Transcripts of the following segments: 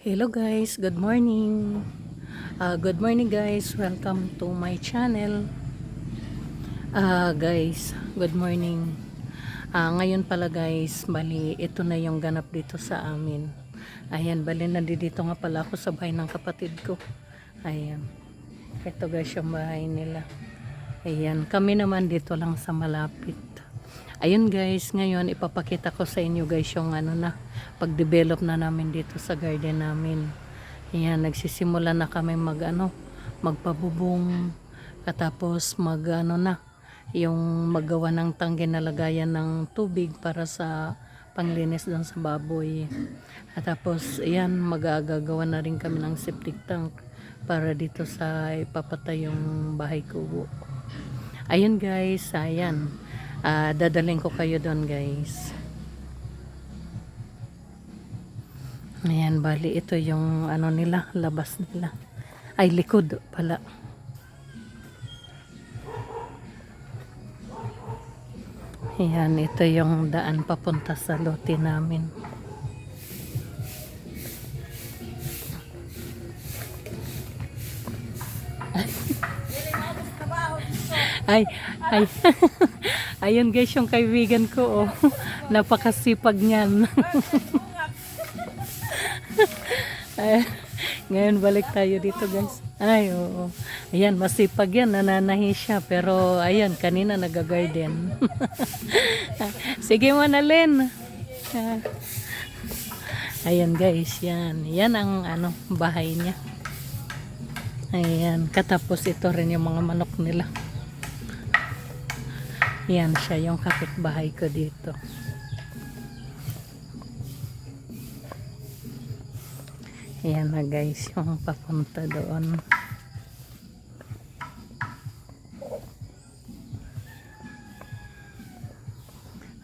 Hello guys, good morning. Ah, good morning guys, welcome to my channel. Ah, guys, good morning. Ah, ngayon pala guys, bali ito na yung ganap dito sa amin. Ayan, bali nandito nga pala ako sa bahay ng kapatid ko. Ayan. Ito guys yung bahay nila. Ayan, kami naman dito lang sa malapit. Ayun guys, ngayon ipapakita ko sa inyo guys yung ano na, pag-develop na namin dito sa garden namin. Ayan, nagsisimula na kami mag ano, magpabubong, katapos mag ano na, yung maggawa ng tangge na lagayan ng tubig para sa panglinis doon sa baboy. At tapos, ayan, magagagawa na rin kami ng septic tank para dito sa ipapatay yung bahay kubo. Ayun guys, ayan. Ah, dadaling ko kayo doon guys. Ayan, bali ito yung ano nila, labas nila. Ay, likod pala. Ayan, ito yung daan papunta sa lote namin. Ay, ay. Ayun guys, yung kaibigan ko, oh. Napakasipag niyan. Ay, ngayon balik tayo dito guys. Ay, oo. Ayan, masipag yan. Nananahi siya. Pero, ayan, kanina nag-garden. Sige mo na, Len. Ah. Ayan guys, yan. Yan ang ano, bahay niya. Ayan, katapos ito rin yung mga manok nila. Yan siya yung kapitbahay ko dito. Ayan na guys, yung papunta doon.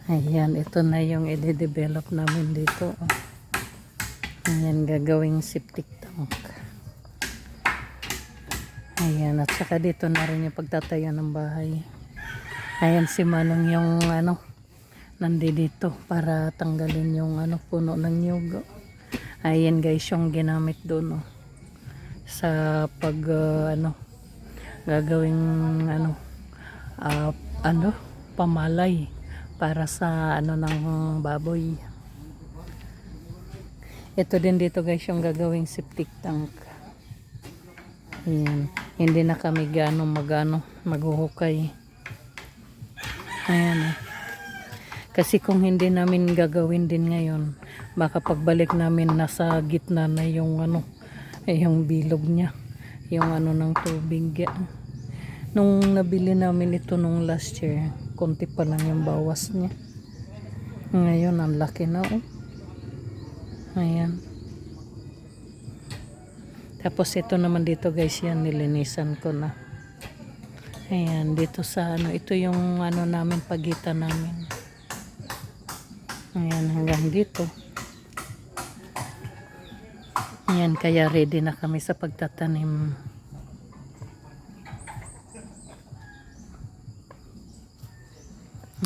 Ayan, ito na yung i-develop namin dito. Ayan, gagawing septic tank. Ayan, at saka dito na rin yung pagtatayo ng bahay. Ayan si Manong yung ano, nandi dito para tanggalin yung ano, puno ng nyug. Ayan guys, yung ginamit doon oh. Sa pag uh, ano, gagawing ano, ah, ano, pamalay para sa ano ng baboy. Ito din dito guys yung gagawing septic tank. Ayan. Hindi na kami gaano magano maghuhukay. Ayan. oh. Kasi kung hindi namin gagawin din ngayon, baka pagbalik namin nasa gitna na yung ano, eh, yung bilog niya. Yung ano ng tubig. Nung nabili namin ito nung last year, konti pa lang yung bawas niya. Ngayon, ang laki na oh. Ayan. Tapos ito naman dito guys, yan nilinisan ko na. Ayan, dito sa ano, ito yung ano namin, pagitan namin. Ayan, hanggang dito. Ayan, kaya ready na kami sa pagtatanim.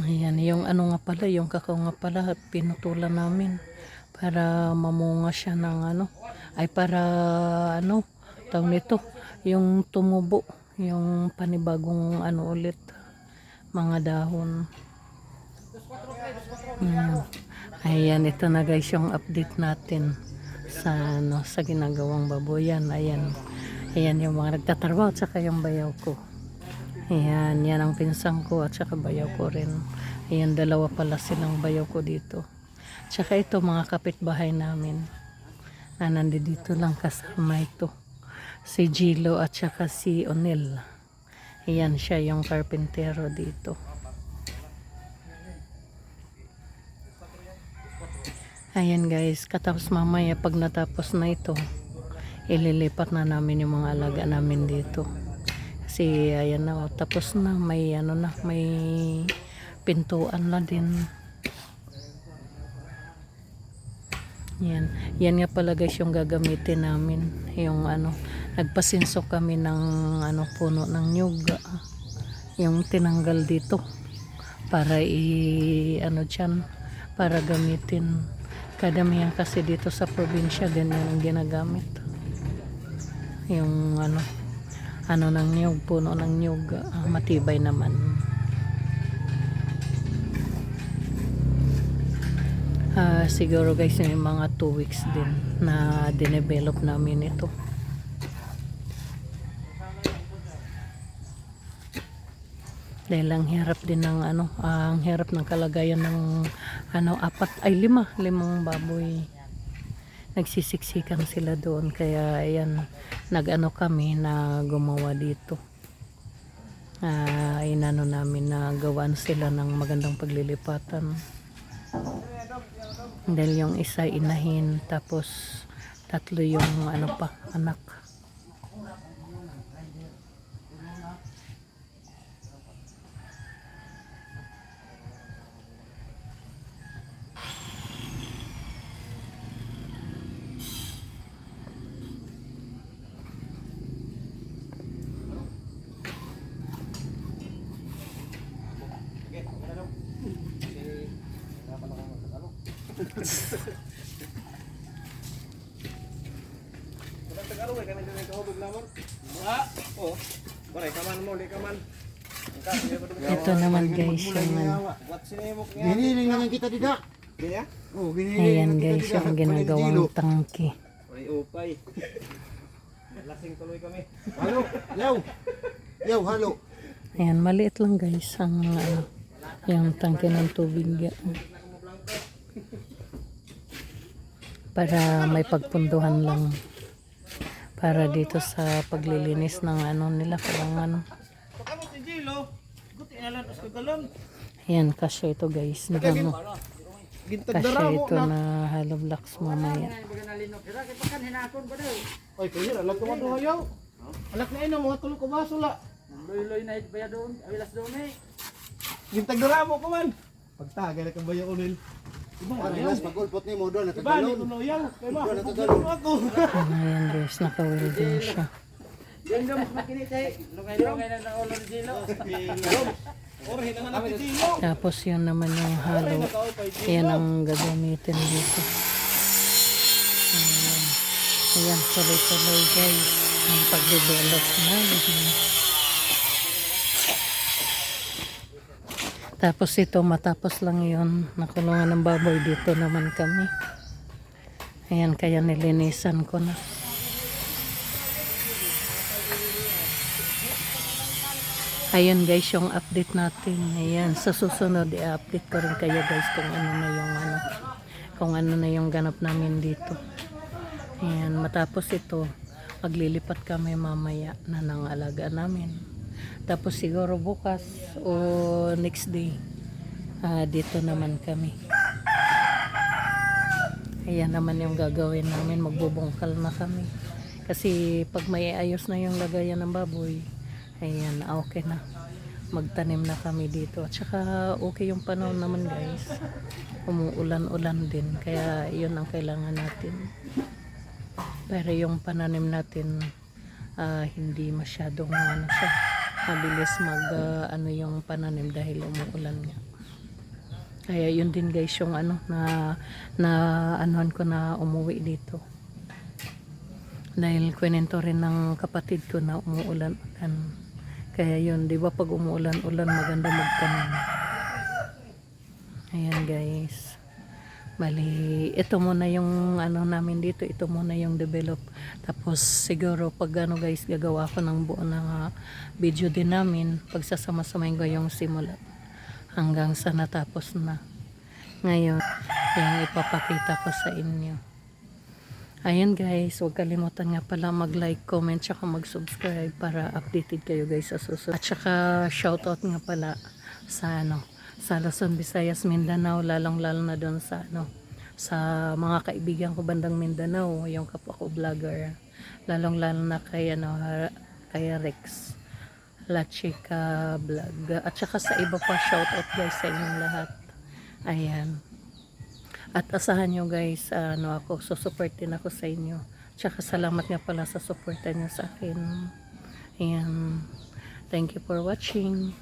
Ayan, yung ano nga pala, yung kakao nga pala, pinutulan namin para mamunga siya ng ano, ay para ano, tawag nito, yung tumubo, yung panibagong ano ulit, mga dahon. Ayan. Ayan, ito na guys yung update natin sa ano, sa ginagawang baboyan. Ayan. Ayan yung mga nagtatrabaho at saka yung bayaw ko. Ayan, yan ang pinsang ko at saka bayaw ko rin. Ayan, dalawa pala silang bayaw ko dito. Tsaka ito mga kapitbahay namin na nandito lang kasama ito. Si Gilo at saka si Onel. Ayan siya yung karpintero dito. Ayan guys, katapos mamaya pag natapos na ito, ililipat na namin yung mga alaga namin dito. Kasi ayan na, oh, tapos na, may ano na, may pintuan na din. Yan. Yan nga pala guys yung gagamitin namin. Yung ano, nagpasinso kami ng ano puno ng nyug. Yung tinanggal dito para i ano dyan, para gamitin. Kadamihan kasi dito sa probinsya, ganyan ang ginagamit. Yung ano, ano ng niyog, puno ng niyog, ah, matibay naman. Ah, siguro guys, may mga 2 weeks din na dinevelop namin ito. Dahil ang hirap din ng ano, ah, ang hirap ng kalagayan ng ano, apat ay lima, limang baboy. Nagsisiksikan sila doon kaya ayan, nag-ano kami na gumawa dito. Ah, inano namin na gawan sila ng magandang paglilipatan. Dahil yung isa inahin tapos tatlo yung ano pa, anak. Ito naman guys yung ano. Giniling na lang kita dida. Oh, giniling Ayan na kita guys dida. yung ginagawang tangke. Ay, upay. Lasing tuloy kami. Halo, yaw. Yaw, halo. Ayan, maliit lang guys ang ano, yung tangke ng tubig. Para may pagpunduhan lang. Para dito sa paglilinis ng ano nila. Parang ano. Ayan, kasya ito guys. Na ano, kasya ito na hollow blocks mamaya. Ay, kaya alam ko mo hayaw. Alak na ino mga tulo ko baso la. Loy-loy na baya doon, awilas doon eh. Gintag dara mo ko man. Pagtagay na kabayo ko nil. Ano nas pagulpot ni mo doon Iba ni natagalon. ko hayaw. Kaya ba? Iba Pagkano ako. Ayan guys, naka-welding siya. Yan daw makinit eh. Lungay-lungay na ng ulo ni Gino. Tapos yun naman yung hollow. Ayan ang gagamitin dito. Ayan. Ayan, tuloy-tuloy guys. Ang pag-develop namin. Tapos ito, matapos lang yun. Nakulungan ng baboy. Dito naman kami. Ayan, kaya nilinisan ko na. Ayan guys, yung update natin. Ayan, sa susunod i-update ko rin kayo guys kung ano na yung ano, kung ano na yung ganap namin dito. Ayan, matapos ito, maglilipat kami mamaya na ng alaga namin. Tapos siguro bukas o next day, ah, dito naman kami. Ayan naman yung gagawin namin, magbubungkal na kami. Kasi pag may ayos na yung lagayan ng baboy, ayan, ah, okay na. Magtanim na kami dito. At saka okay yung panahon naman guys. Umuulan-ulan din. Kaya yun ang kailangan natin. Pero yung pananim natin, ah, hindi masyadong ano siya. Mabilis mag ah, ano yung pananim dahil umuulan nga. Kaya yun din guys yung ano na na anuhan ko na umuwi dito. Dahil kwento rin ng kapatid ko na umuulan-ulan. Kaya yun, di ba pag umuulan-ulan maganda magtanim. Ayan guys. Bali, ito muna yung ano namin dito, ito muna yung develop. Tapos siguro pag ano guys, gagawa ko ng buo na video din namin, pagsasama-samayin ko yung simula hanggang sa natapos na. Ngayon, yung ipapakita ko sa inyo. Ayan guys, huwag kalimutan nga pala mag-like, comment, tsaka mag-subscribe para updated kayo guys sa susunod. At tsaka shoutout nga pala sa ano, sa Luzon, Visayas, Mindanao, lalong-lalo na doon sa ano, sa mga kaibigan ko bandang Mindanao, yung kapwa ko vlogger. Lalong-lalo na kay ano, kay Rex. La Chica Vlog. At saka sa iba pa, shoutout guys sa inyong lahat. Ayan. At asahan nyo guys, ano ako, susupport din ako sa inyo. Tsaka salamat nga pala sa suporta nyo sa akin. Ayan. Thank you for watching.